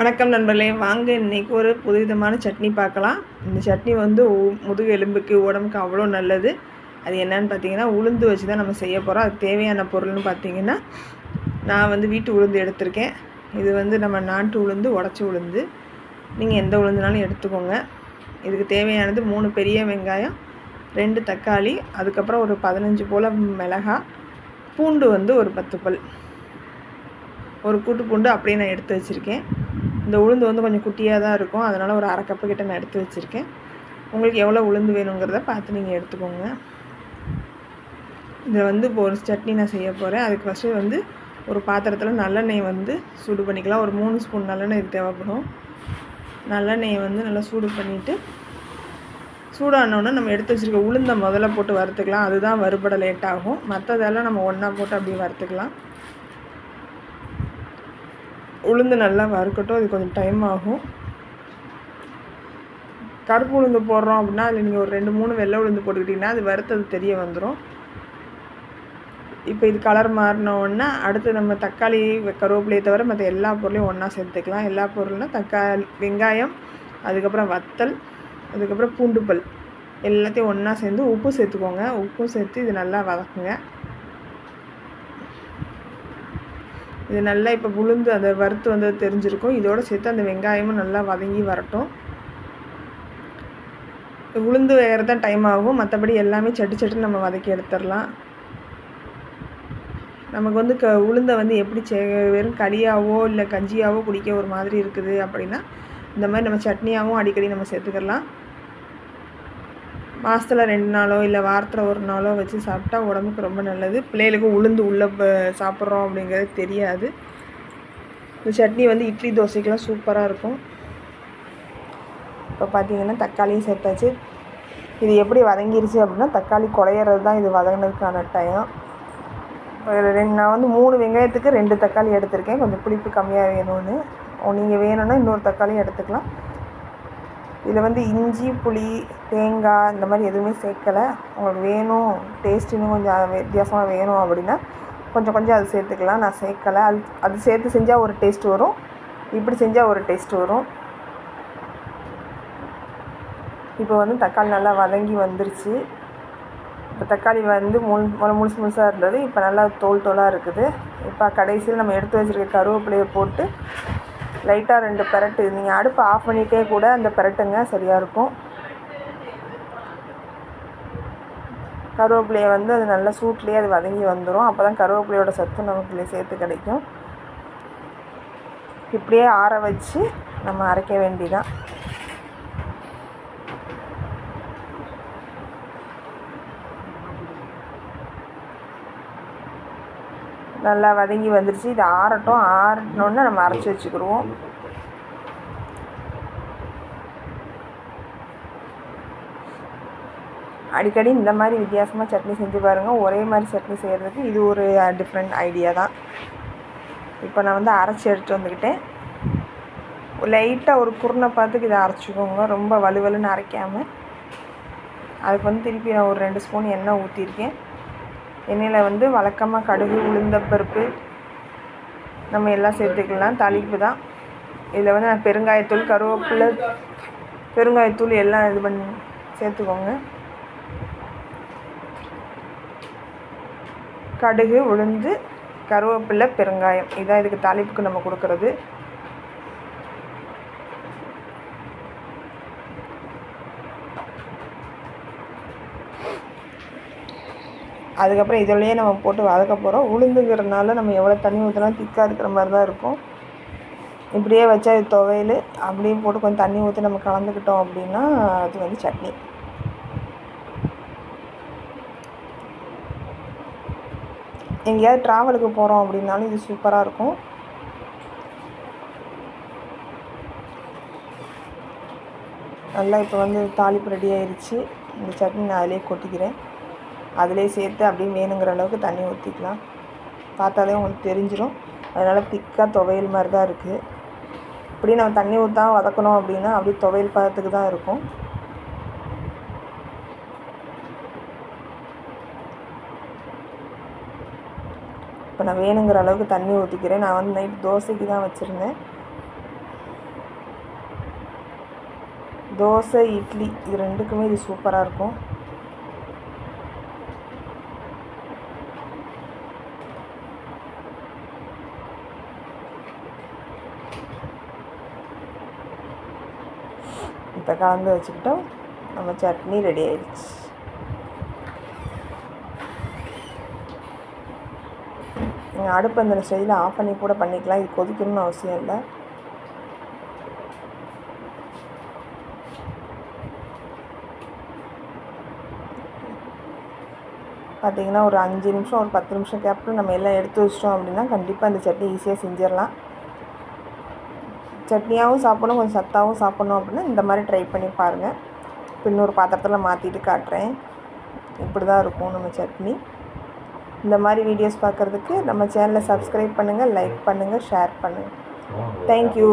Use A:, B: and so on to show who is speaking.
A: வணக்கம் நண்பர்களே. வாங்க இன்றைக்கி ஒரு புதுவிதமான சட்னி பார்க்கலாம். இந்த சட்னி வந்து முதுகு எலும்புக்கு உடம்புக்கு அவ்வளோ நல்லது. அது என்னன்னு பார்த்தீங்கன்னா உளுந்து வச்சு தான் நம்ம செய்ய போகிறோம் அதுக்கு தேவையான பொருள்னு பார்த்தீங்கன்னா நான் வந்து வீட்டு உளுந்து எடுத்திருக்கேன். இது வந்து நம்ம நாட்டு உளுந்து உடச்சி உளுந்து. நீங்கள் எந்த உளுந்துனாலும் எடுத்துக்கோங்க. இதுக்கு தேவையானது மூணு பெரிய வெங்காயம் ரெண்டு தக்காளி அதுக்கப்புறம் ஒரு பதினஞ்சு போல் மிளகாய் பூண்டு வந்து ஒரு பத்து பல். ஒரு கூட்டு பூண்டு அப்படியே நான் எடுத்து வச்சுருக்கேன். இந்த உளுந்து வந்து கொஞ்சம் குட்டியாக தான் இருக்கும். அதனால் ஒரு அரை கப்பு கிட்ட நான் எடுத்து வச்சுருக்கேன். உங்களுக்கு எவ்வளோ உளுந்து வேணுங்கிறத பார்த்து நீங்கள் எடுத்துக்கோங்க. இதில் வந்து இப்போ ஒரு சட்னி நான் செய்ய போகிறேன் அதுக்கு ஃபஸ்ட்டு வந்து ஒரு பாத்திரத்தில் நல்லெண்ணெய் வந்து சூடு பண்ணிக்கலாம். ஒரு மூணு ஸ்பூன் நல்லெண்ணெய் இது தேவைப்படும். நல்லெண்ணெயை வந்து நல்லா சூடு பண்ணிவிட்டு சூடானோடனே நம்ம எடுத்து வச்சுருக்க உளுந்தை முதல்ல போட்டு வறுத்துக்கலாம். அதுதான் வறுபட லேட் ஆகும். மற்றதெல்லாம் நம்ம ஒன்றா போட்டு அப்படியே வறுத்துக்கலாம். உளுந்து நல்லா வறுக்கட்டும். அது கொஞ்சம் டைம் ஆகும். கருப்பு உளுந்து போடுறோம் அப்படின்னா அதில் நீங்கள் ஒரு ரெண்டு மூணு வெள்ளை உளுந்து போட்டுக்கிட்டிங்கன்னா அது வறுத்தது தெரிய வந்துடும் இப்போ இது கலர் மாறினோடனே அடுத்து நம்ம தக்காளி கருவேப்பிலையை தவிர மற்ற எல்லா பொருளையும் ஒன்றா சேர்த்துக்கலாம். எல்லா பொருள்னா தக்காளி வெங்காயம் அதுக்கப்புறம் வத்தல் அதுக்கப்புறம் பூண்டுப்பல் எல்லாத்தையும் ஒன்றா சேர்ந்து உப்பு சேர்த்துக்கோங்க. உப்பும் சேர்த்து இது நல்லா வதக்குங்க. இது நல்லா இப்போ உளுந்து அந்த வறுத்து வந்தது தெரிஞ்சிருக்கும். இதோட சேர்த்து அந்த வெங்காயமும் நல்லா வதங்கி வரட்டும். உளுந்து வேகிறது தான் டைம் ஆகும். மற்றபடி எல்லாமே சட்டு சட்டுன்னு நம்ம வதக்கி எடுத்துடலாம். நமக்கு வந்து க உளுந்தை வந்து எப்படி சே வெறும் களியாவோ இல்லை கஞ்சியாவோ குடிக்க ஒரு மாதிரி இருக்குது அப்படின்னா இந்த மாதிரி நம்ம சட்னியாகவும் அடிக்கடி நம்ம சேர்த்துக்கலாம். மாதத்தில் ரெண்டு நாளோ இல்லை வாரத்தில் ஒரு நாளோ வச்சு சாப்பிட்டா உடம்புக்கு ரொம்ப நல்லது. பிள்ளைகளுக்கு உளுந்து உள்ளே சாப்பிட்றோம் அப்படிங்கிறது தெரியாது. இந்த சட்னி வந்து இட்லி தோசைக்கெலாம் சூப்பராக இருக்கும். இப்போ பார்த்தீங்கன்னா தக்காளியும் சேர்த்தாச்சு. இது எப்படி வதங்கிருச்சு அப்படின்னா தக்காளி குழையிறது தான் இது வதங்கினதுக்கான டைம் ரெண்டு நான் வந்து மூணு வெங்காயத்துக்கு ரெண்டு தக்காளி எடுத்திருக்கேன். கொஞ்சம் புளிப்பு கம்மியாக வேணும்னு. நீங்கள் வேணும்னா இன்னொரு தக்காளியும் எடுத்துக்கலாம். இதில் வந்து இஞ்சி புளி தேங்காய் இந்த மாதிரி எதுவுமே சேர்க்கலை. உங்களுக்கு வேணும் டேஸ்ட் இன்னும் கொஞ்சம் வித்தியாசமாக வேணும் அப்படின்னா கொஞ்சம் கொஞ்சம் அது சேர்த்துக்கலாம். நான் சேர்க்கலை. அது அது சேர்த்து செஞ்சால் ஒரு டேஸ்ட் வரும். இப்படி செஞ்சால் ஒரு டேஸ்ட் வரும். இப்போ வந்து தக்காளி நல்லா வதங்கி வந்துருச்சு. இப்போ தக்காளி வந்து முழு முழு முழுசு முழுசாக இருந்தது. இப்போ நல்லா தோல் தோலாக இருக்குது. இப்போ கடைசியில் நம்ம எடுத்து வச்சுருக்க கருவேப்பிலையை போட்டு லைட்டாக ரெண்டு பரட்டு. நீங்கள் அடுப்பை ஆஃப் பண்ணிகிட்டே கூட அந்த பரட்டுங்க சரியாக இருக்கும். கருவேப்பிலையை வந்து அது நல்லா சூட்லேயே அது வதங்கி வந்துடும் அப்போ தான் கருவேப்பிலையோட சத்து நமக்கு சேர்த்து கிடைக்கும். இப்படியே ஆற வச்சு நம்ம அரைக்க வேண்டிதான் நல்லா வதங்கி வந்துருச்சு. இது ஆறட்டும். ஆறணுன்னு நம்ம அரைச்சி வச்சுக்கிடுவோம். அடிக்கடி இந்த மாதிரி வித்தியாசமாக சட்னி செஞ்சு பாருங்கள் ஒரே மாதிரி சட்னி செய்கிறதுக்கு இது ஒரு டிஃப்ரெண்ட் ஐடியா தான். இப்போ நான் வந்து அரைச்சி எடுத்துட்டு வந்துக்கிட்டேன். லைட்டாக ஒரு குருணை பார்த்துக்கு இதை அரைச்சிக்கோங்க. ரொம்ப வலுவலுன்னு அரைக்காமல் அதுக்கு வந்து திருப்பி நான் ஒரு ரெண்டு ஸ்பூன் எண்ணெய் ஊற்றிருக்கேன் எண்ணெயில் வந்து வழக்கமாக கடுகு உளுந்தப்பருப்பு நம்ம எல்லாம் சேர்த்துக்கலாம். தாளிப்பு தான். இதில் வந்து நான் பெருங்காயத்தூள் கருவேப்பிலை பெருங்காயத்தூள் எல்லாம் இது பண்ணி சேர்த்துக்கோங்க. கடுகு உளுந்து கருவேப்பிலை பெருங்காயம். இதான் இதுக்கு தாளிப்புக்கு நம்ம கொடுக்கறது. அதுக்கப்புறம் இதுலேயே நம்ம போட்டு வதக்க போகிறோம் உளுந்துங்கிறதுனால நம்ம எவ்வளோ தண்ணி ஊற்றினா திக்காக இருக்கிற மாதிரி தான் இருக்கும். இப்படியே வச்சா இது துவையல். அப்படியே போட்டு கொஞ்சம் தண்ணி ஊற்றி நம்ம கலந்துக்கிட்டோம் அப்படின்னா அது வந்து சட்னி. எங்கேயாவது ட்ராவலுக்கு போகிறோம் அப்படின்னாலும் இது சூப்பராக இருக்கும். நல்லா இப்போ வந்து தாளிப்பு ரெடி ஆயிடுச்சு இந்த சட்னி நான் அதிலே கொட்டிக்கிறேன். அதிலே சேர்த்து அப்படியே வேணுங்கிற அளவுக்கு தண்ணி ஊற்றிக்கலாம் பார்த்தாலே உங்களுக்கு தெரிஞ்சிடும் அதனால் திக்காக துவையல் மாதிரி தான் இருக்குது இப்படி நம்ம தண்ணி ஊற்றா வதக்கணும் அப்படின்னா அப்படியே துவையல் பதத்துக்கு தான் இருக்கும். இப்போ நான் வேணுங்கிற அளவுக்கு தண்ணி ஊற்றிக்கிறேன் நான் வந்து நைட் தோசைக்கு தான் வச்சுருந்தேன். தோசை இட்லி இது ரெண்டுக்குமே இது சூப்பராக இருக்கும். இப்போ கலந்து வச்சுக்கிட்டோம். நம்ம சட்னி ரெடி ஆயிடுச்சு. நீங்கள் அடுப்பு அந்த ஸ்டேஜில் ஆஃப் பண்ணி கூட பண்ணிக்கலாம். இது கொதிக்கணும்னு அவசியம் இல்லை. பார்த்தீங்கன்னா ஒரு அஞ்சு நிமிஷம் ஒரு பத்து நிமிஷம் கேப்பில் நம்ம எல்லாம் எடுத்து வச்சிட்டோம் அப்படின்னா கண்டிப்பாக இந்த சட்னி ஈஸியாக செஞ்சிடலாம். சட்னியாகவும் சாப்பிடணும் கொஞ்சம் சத்தாகவும் சாப்பிட்ணும் அப்படின்னா இந்த மாதிரி ட்ரை பண்ணி பாருங்கள் இப்போ இன்னொரு பாத்திரத்தில் மாற்றிட்டு காட்டுறேன். இப்படி தான் இருக்கும் நம்ம சட்னி. இந்த மாதிரி வீடியோஸ் பார்க்குறதுக்கு நம்ம சேனலை சப்ஸ்கிரைப் பண்ணுங்கள் லைக் பண்ணுங்கள் ஷேர் பண்ணுங்கள் தேங்க்யூ